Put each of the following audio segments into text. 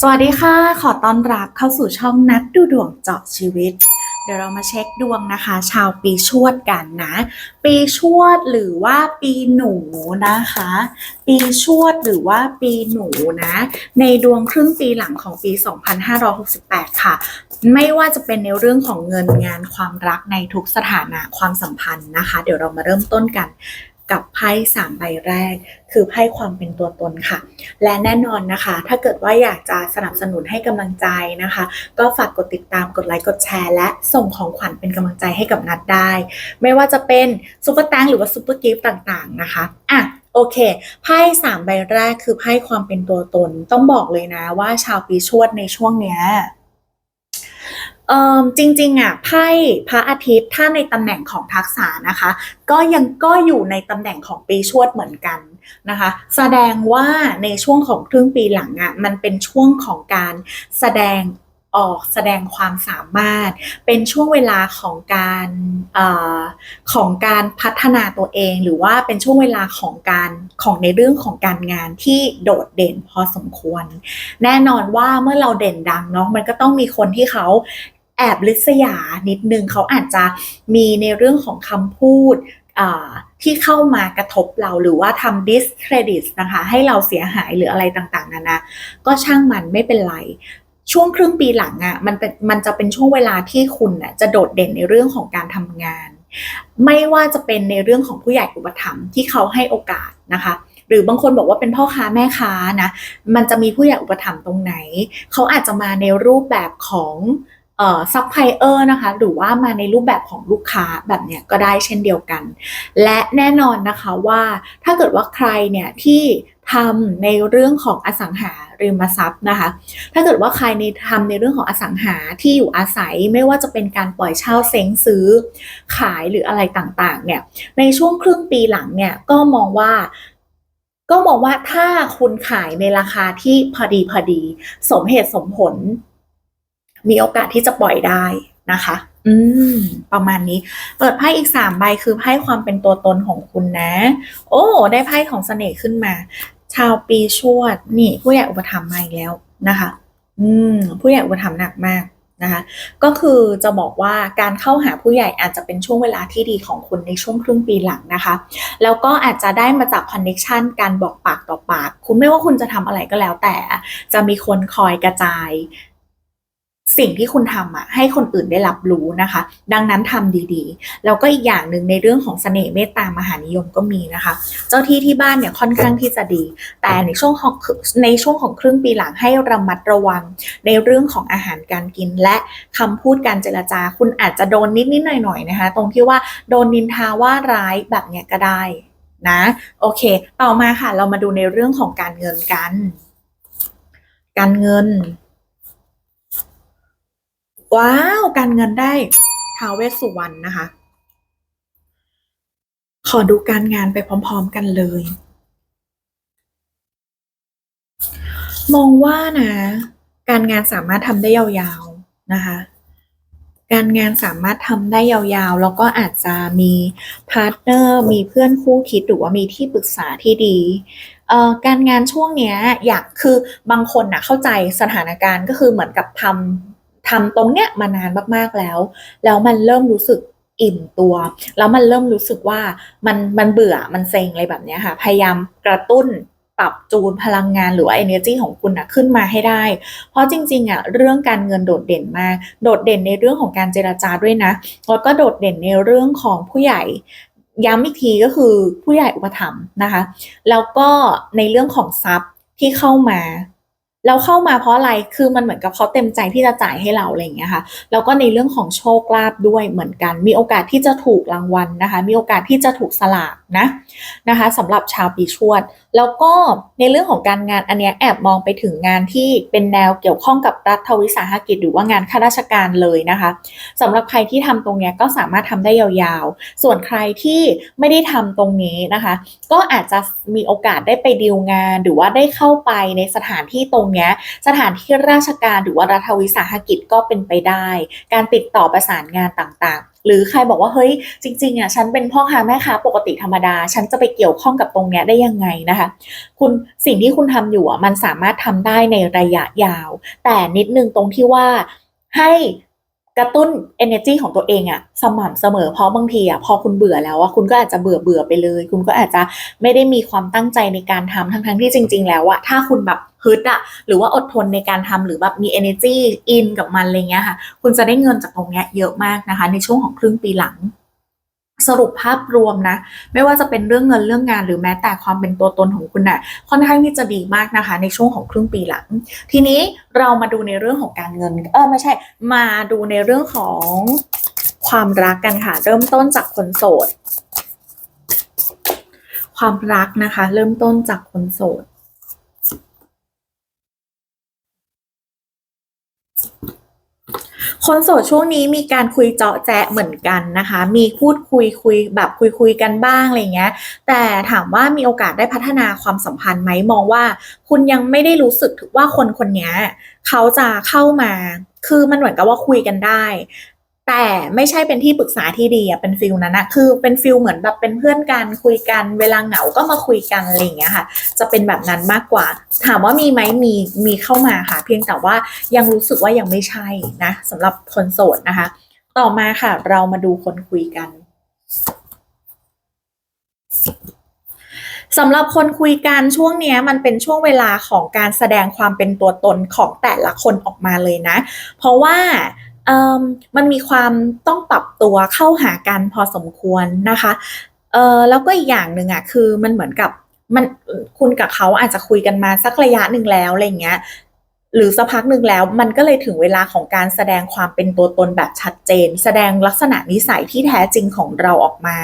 สวัสดีค่ะ ขอต้อนรับเข้าสู่ช่องนัดดูดวงเจาะชีวิต เดี๋ยวเรามาเช็คดวงนะคะ ชาวปีชวดกันนะ ปีชวดหรือว่าปีหนูนะคะ ปีชวดหรือว่าปีหนูนะ ในดวงครึ่งปีหลังของปี 2568 ค่ะ ไม่ว่าจะเป็นในเรื่องของเงินงานความรักในทุกสถานะความสัมพันธ์นะคะ เดี๋ยวเรามาเริ่มต้นกัน กับไพ่สามใบแรก คือไพ่ความเป็นตัวตนค่ะ และแน่นอนนะคะ ถ้าเกิดว่าอยากจะสนับสนุนให้กำลังใจนะคะ ก็ฝากกดติดตามกดไลค์กดแชร์ และส่งของขวัญเป็นกำลังใจให้กับนัดได้ ไม่ว่าจะเป็นซุปเปอร์แตงหรือว่าซุปเปอร์กิฟต์ต่างๆนะคะอะโอเค ไพ่สามใบแรกคือไพ่ความเป็นตัวตน ต้องบอกเลยนะว่าชาวปีชวดในช่วงเนี้ย จริงๆอะไพ่พระอาทิตย์ถ้าในตำแหน่งของทักษะนะคะ ก็ยังก็อยู่ในตำแหน่งของปีชวดเหมือนกันนะคะ แสดงว่าในช่วงของครึ่งปีหลังอะมันเป็นช่วงของการแสดงออกแสดงความสามารถ เป็นช่วงเวลาของการอของการพัฒนาตัวเอง หรือว่าเป็นช่วงเวลาของการของในเรื่องของการงานที่โดดเด่นพอสมควร แน่นอนว่าเมื่อเราเด่นดังเนาะมันก็ต้องมีคนที่เขา แอบลิษยานิดนึงเขาอาจจะมีในเรื่องของคำพูดที่เข้ามากระทบเราหรือว่าทำ discredit นะคะ ให้เราเสียหายหรืออะไรต่างๆนานาก็ช่างมันไม่เป็นไร ช่วงครึ่งปีหลังอะ่ะมันเป็นมันจะเป็นช่วงเวลาที่คุณน่ะจะโดดเด่นในเรื่องของการทำงาน ไม่ว่าจะเป็นในเรื่องของผู้ใหญ่อุปถัมภ์ที่เขาให้โอกาสนะคะหรือบางคนบอกว่าเป็นพ่อค้าแม่ค้านะ มันจะมีผู้ใหญ่อุปถัมภ์ตรงไหน เขาอาจจะมาในรูปแบบของ ซัพพลายเออร์นะคะ หรือว่ามาในรูปแบบของลูกค้าแบบเนี้ยก็ได้เช่นเดียวกัน และแน่นอนนะคะว่าถ้าเกิดว่าใครเนี่ยที่ทำในเรื่องของอสังหาริมทรัพย์นะคะ ถ้าเกิดว่าใครในทำในเรื่องของอสังหาที่อยู่อาศัยไม่ว่าจะเป็นการปล่อยเช่าเซ้งซื้อ ขายหรืออะไรต่างๆ เนี่ย ในช่วงครึ่งปีหลังเนี่ยก็มองว่าก็มองว่าถ้าคุณขายในราคาที่พอดีพอดี สมเหตุสมผล มีโอกาสที่จะปล่อยได้นะคะ อืม ประมาณนี้ เปิดไพ่อีกสามใบคือไพ่ความเป็นตัวตนของคุณนะ โอ้ ได้ไพ่ของเสน่ห์ขึ้นมา ชาวปีชวด นี่ ผู้ใหญ่อุปถัมภ์มาอีกแล้วนะคะ อืม ผู้ใหญ่อุปถัมภ์หนักมากนะคะ ก็คือจะบอกว่าการเข้าหาผู้ใหญ่อาจจะเป็นช่วงเวลาที่ดีของคุณในช่วงครึ่งปีหลังนะคะ แล้วก็อาจจะได้มาจากคอนเน็ชันการบอกปากต่อปาก คุณไม่ว่าคุณจะทำอะไรก็แล้วแต่ จะมีคนคอยกระจาย สิ่งที่คุณทำอะให้คนอื่นได้รับรู้นะคะ ดังนั้นทำดีๆ แล้วก็อีกอย่างหนึ่งในเรื่องของเสน่ห์เมตตามหานิยมก็มีนะคะ เจ้าที่ที่บ้านเนี่ยค่อนข้างที่จะดี แต่ในช่วงของในช่วงของครึ่งปีหลังให้ระมัดระวัง ในเรื่องของอาหารการกินและคำพูดการเจรจา คุณอาจจะโดนนิดๆหน่อยๆนะคะ ตรงที่ว่าโดนนินทาว่าร้ายแบบเนี้ยก็ได้นะโอเค ต่อมาค่ะเรามาดูในเรื่องของการเงินกัน การเงิน ว้าว การเงินได้ท้าวเวสสุวรรณนะคะ ขอดูการงานไปพร้อม ๆ กันเลย มองว่านะ การงานสามารถทำได้ยาวๆนะคะ การงานสามารถทำได้ยาวๆ แล้วก็อาจจะมีพาร์ทเนอร์มีเพื่อนคู่คิดหรือว่ามีที่ปรึกษาที่ดีการงานช่วงเนี้ยอยากคือบางคนนะเข้าใจสถานการณ์ก็คือเหมือนกับทำ ทำตรงเนี้ยมานานมากๆแล้ว แล้วมันเริ่มรู้สึกอิ่มตัว แล้วมันเริ่มรู้สึกว่ามันมันเบื่อมันเซ็งอะไรแบบเนี้ยค่ะพยายามกระตุ้นปรับจูนพลังงานหรือว่า energy ของคุณนะขึ้นมาให้ได้ เพราะจริงๆอะเรื่องการเงินโดดเด่นมาก โดดเด่นในเรื่องของการเจราจาด้วยนะ แล้วก็โดดเด่นในเรื่องของผู้ใหญ่ย้ำอีกทีก็คือผู้ใหญ่อุปถัมภ์นะคะ แล้วก็ในเรื่องของทรัพย์ที่เข้ามา เราเข้ามาเพราะอะไร คือมันเหมือนกับเขาเต็มใจที่จะจ่ายให้เราอะไรอย่างเงี้ยค่ะ แล้วก็ในเรื่องของโชคลาภด้วยเหมือนกัน มีโอกาสที่จะถูกรางวัลนะคะ มีโอกาสที่จะถูกสลากนะนะคะสำหรับชาวปีชวด แล้วก็ในเรื่องของการงานอันเนี้ยแอบมองไปถึงงานที่เป็นแนวเกี่ยวข้องกับรัฐวิสาหกิจหรือว่างานข้าราชการเลยนะคะสำหรับใครที่ทำตรงเนี้ยก็สามารถทำได้ยาวๆ ส่วนใครที่ไม่ได้ทำตรงนี้นะคะ ก็อาจจะมีโอกาสได้ไปดีลงาน หรือว่าได้เข้าไปในสถานที่ตรงเนี้ยสถานที่ราชการหรือว่ารัฐวิสาหกิจก็เป็นไปได้ การติดต่อประสานงานต่างๆ หรือใครบอกว่าเฮ้ยจริงๆอะฉันเป็นพ่อค้าแม่ค้าปกติธรรมดา ฉันจะไปเกี่ยวข้องกับตรงเนี้ยได้ยังไงนะคะคุณสิ่งที่คุณทำอยู่อะมันสามารถทำได้ในระยะยาว แต่นิดนึงตรงที่ว่าให้ กระตุ้น energy ของตัวเองอะสม่ำเสมอเพราะบางทีอะพอคุณเบื่อแล้วอะคุณก็อาจจะเบื่อเบื่อไปเลย คุณก็อาจจะไม่ได้มีความตั้งใจในการทำทั้งทั้งๆที่จริง ๆ แล้วอะถ้าคุณแบบฮึดอะหรือว่าอดทนในการทำหรือแบบมี energy อินกับมันอะไรเงี้ยค่ะ คุณจะได้เงินจากตรงเนี้ยเยอะมากนะคะ ในช่วงของครึ่งปีหลัง สรุปภาพรวมนะ ไม่ว่าจะเป็นเรื่องเงินเรื่องงานหรือแม้แต่ความเป็นตัวตนของคุณน่ะค่อนข้างที่จะดีมากนะคะ ในช่วงของครึ่งปีหลัง ทีนี้เรามาดูในเรื่องของการเงิน เออไม่ใช่ มาดูในเรื่องของความรักกันค่ะ เริ่มต้นจากคนโสด ความรักนะคะ เริ่มต้นจากคนโสด คนโสดช่วงนี้มีการคุยเจาะแจะเหมือนกันนะคะ มีพูดคุยคุยแบบคุยคุยกันบ้างอะไรเงี้ย แต่ถามว่ามีโอกาสได้พัฒนาความสัมพันธ์ไหมมองว่า คุณยังไม่ได้รู้สึกถึงว่าคนคนนี้เขาจะเข้ามา คือมันเหมือนกับว่าคุยกันได้ แต่ไม่ใช่เป็นที่ปรึกษาที่ดีอะเป็นฟิลนั้นนะคือเป็นฟิลเหมือนแบบเป็นเพื่อนกันคุยกันเวลาเหงาก็มาคุยกันอะไรอย่างเงี้ยค่ะ จะเป็นแบบนั้นมากกว่า ถามว่ามีไหมมีมีเข้ามาค่ะ เพียงแต่ว่ายังรู้สึกว่ายังไม่ใช่นะสำหรับคนโสดนะคะ ต่อมาค่ะ เรามาดูคนคุยกันสำหรับคนคุยกันช่วงนี้มันเป็นช่วงเวลาของการแสดงความเป็นตัวตนของแต่ละคนออกมาเลยนะ เพราะว่า มมันมีความต้องปรับตัวเข้าหากันพอสมควรนะคะเออแล้วก็อีกอย่างหนึ่งอะคือมันเหมือนกับมันคุณกับเขาอาจจะคุยกันมาสักระยะหนึ่งแล้วอะไรเงี้ยหรือสักพักหนึ่งแล้วมันก็เลยถึงเวลาของการแสดงความเป็นตัวตนแบบชัดเจน แสดงลักษณะนิสัยที่แท้จริงของเราออกมา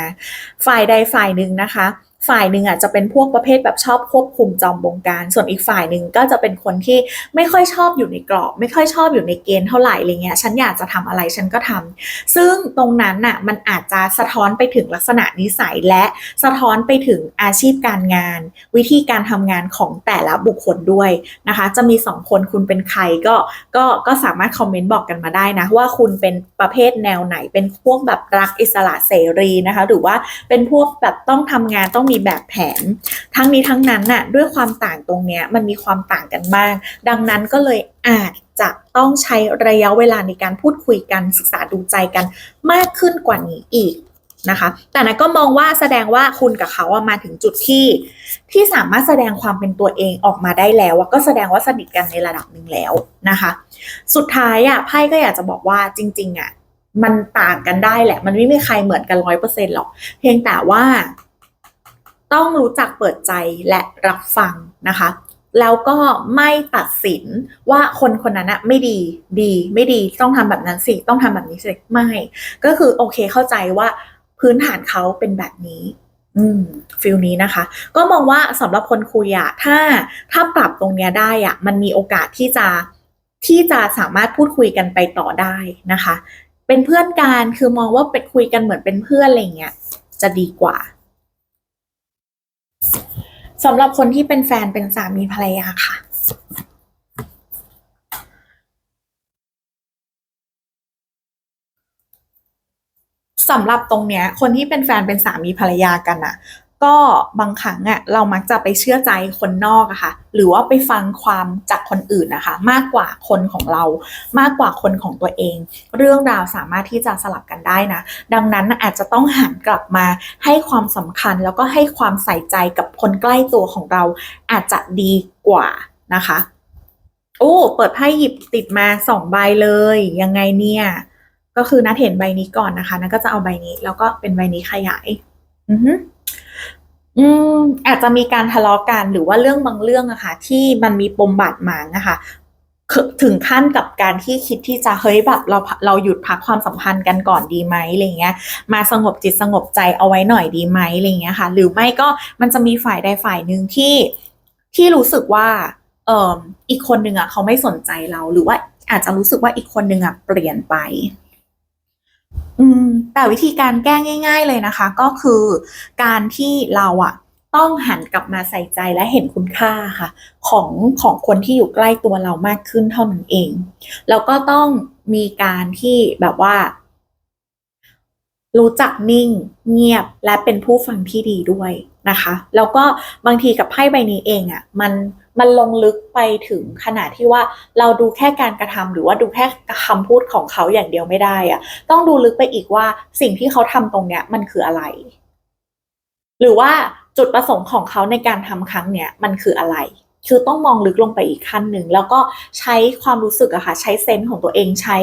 ฝ่ายใดฝ่ายหนึ่งนะคะ ฝ่ายหนึ่งอาจจะเป็นพวกประเภทแบบชอบควบคุมจอมบงการ ส่วนอีกฝ่ายหนึ่งก็จะเป็นคนที่ไม่ค่อยชอบอยู่ในกรอบ ไม่ค่อยชอบอยู่ในเกณฑ์เท่าไหร่อะไรเงี้ย ฉันอยากจะทำอะไรฉันก็ทำซึ่งตรงนั้นน่ะมันอาจจะสะท้อนไปถึงลักษณะนิสัยและสะท้อนไปถึงอาชีพการงาน วิธีการทำงานของแต่ละบุคคลด้วยนะคะ จะมีสองคนคุณเป็นใครก็ก็ก็สามารถคอมเมนต์บอกกันมาได้นะว่าคุณเป็นประเภทแนวไหนเป็นพวกแบบรักอิสระเสรีนะคะ หรือว่าเป็นพวกแบบต้องทำงานต้องมีแบบแผน ทั้งนี้ทั้งนั้นน่ะด้วยความต่างตรงเนี้ยมันมีความต่างกันมาก ดังนั้นก็เลยอาจจะต้องใช้ระยะเวลาในการพูดคุยกันศึกษาดูใจกันมากขึ้นกว่านี้อีกนะคะ แต่นั้นก็มองว่าแสดงว่าคุณกับเขาอะมาถึงจุดที่ ที่สามารถแสดงความเป็นตัวเองออกมาได้แล้วก็แสดงว่าสนิทกันในระดับหนึ่งแล้วนะคะ สุดท้ายอะไพ่ก็อยากจะบอกว่าจริง ๆอะมันต่างกันได้แหละ มันไม่มีใครเหมือนกันร้อยเปอร์เซ็นต์หรอก เพียงแต่ว่า ต้องรู้จักเปิดใจและรับฟังนะคะ แล้วก็ไม่ตัดสินว่าคนคนนั้นอะไม่ดีดีไม่ดีต้องทำแบบนั้นสิต้องทำแบบนี้สิไม่ ก็คือโอเคเข้าใจว่าพื้นฐานเขาเป็นแบบนี้อืมฟิลนี้นะคะ ก็มองว่าสำหรับคนคุยอะถ้าถ้าปรับตรงเนี้ยได้อะมันมีโอกาสที่จะที่จะสามารถพูดคุยกันไปต่อได้นะคะ เป็นเพื่อนกันคือมองว่าเป็นคุยกันเหมือนเป็นเพื่อนอะไรเงี้ยจะดีกว่า สำหรับคนที่เป็นแฟนเป็นสามีภรรยาค่ะ สำหรับตรงเนี้ย คนที่เป็นแฟนเป็นสามีภรรยากันอะ ก็บางครั้งอะเรามักจะไปเชื่อใจคนนอกอะค่ะ หรือว่าไปฟังความจากคนอื่นนะคะ มากกว่าคนของเรา มากกว่าคนของตัวเอง เรื่องราวสามารถที่จะสลับกันได้นะ ดังนั้นอาจจะต้องหันกลับมาให้ความสำคัญแล้วก็ให้ความใส่ใจกับคนใกล้ตัวของเรา อาจจะดีกว่านะคะโอ้เปิดไพ่หยิบติดมาสองใบเลย ยังไงเนี่ย ก็คือนัดเห็นใบนี้ก่อนนะคะนัดก็จะเอาใบนี้ แล้วก็เป็นใบนี้ขยาย อือฮึ อืมอาจจะมีการทะเลาะกันหรือว่าเรื่องบางเรื่องอะค่ะ ที่มันมีปมบาดหมางนะคะถึงขั้นกับการที่คิดที่จะเฮ้ยแบบเราเราหยุดพักความสัมพันธ์กันก่อนดีไหมอะไรเงี้ย มาสงบจิตสงบใจเอาไว้หน่อยดีไหมอะไรเงี้ยค่ะ หรือไม่ก็มันจะมีฝ่ายใดฝ่ายหนึ่งที่ที่รู้สึกว่าเอ่ออีกคนหนึ่งอะเขาไม่สนใจเราหรือว่าอาจจะรู้สึกว่าอีกคนหนึ่งอะเปลี่ยนไป แต่วิธีการแก้ง่าย ๆ เลยนะคะ ก็คือการที่เราอะต้องหันกลับมาใส่ใจและเห็นคุณค่าค่ะ ของของคนที่อยู่ใกล้ตัวเรามากขึ้นเท่านั้นเอง แล้วก็ต้องมีการที่แบบว่า รู้จักนิ่ง เงียบและเป็นผู้ฟังที่ดีด้วยนะคะ แล้วก็บางทีกับไพ่ใบนี้เองอะ่ะ มัน มันลงลึกไปถึงขนาดที่ว่าเราดูแค่การกระทำหรือว่าดูแค่คำพูดของเขาอย่างเดียวไม่ได้อะต้องดูลึกไปอีกว่าสิ่งที่เขาทำตรงเนี้ยมันคืออะไร หรือว่าจุดประสงค์ของเขาในการทำครั้งเนี้ยมันคืออะไร คือต้องมองลึกลงไปอีกขั้นหนึ่งแล้วก็ใช้ความรู้สึกอะค่ะ ใช้เซนส์ของตัวเองใช้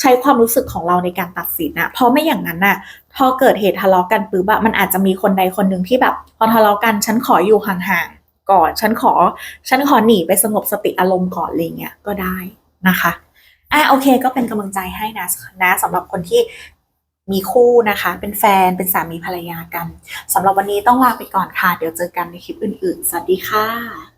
ใช้ความรู้สึกของเราในการตัดสินอะเพราะไม่อย่างนั้นน่ะพอเกิดเหตุทะเลาะกันปุ๊บอะมันอาจจะมีคนใดคนหนึ่งที่แบบ พอทะเลาะกันฉันขออยู่ห่างๆ ก่อน ฉันขอ ฉันขอหนีไปสงบสติอารมณ์ก่อนอะไรเงี้ยก็ได้นะคะอะโอเค ก็เป็นกำลังใจให้นะนะสำหรับคนที่มีคู่นะคะ เป็นแฟนเป็นสามีภรรยากันสำหรับวันนี้ต้องลาไปก่อนค่ะ เดี๋ยวเจอกันในคลิปอื่นๆ สวัสดีค่ะ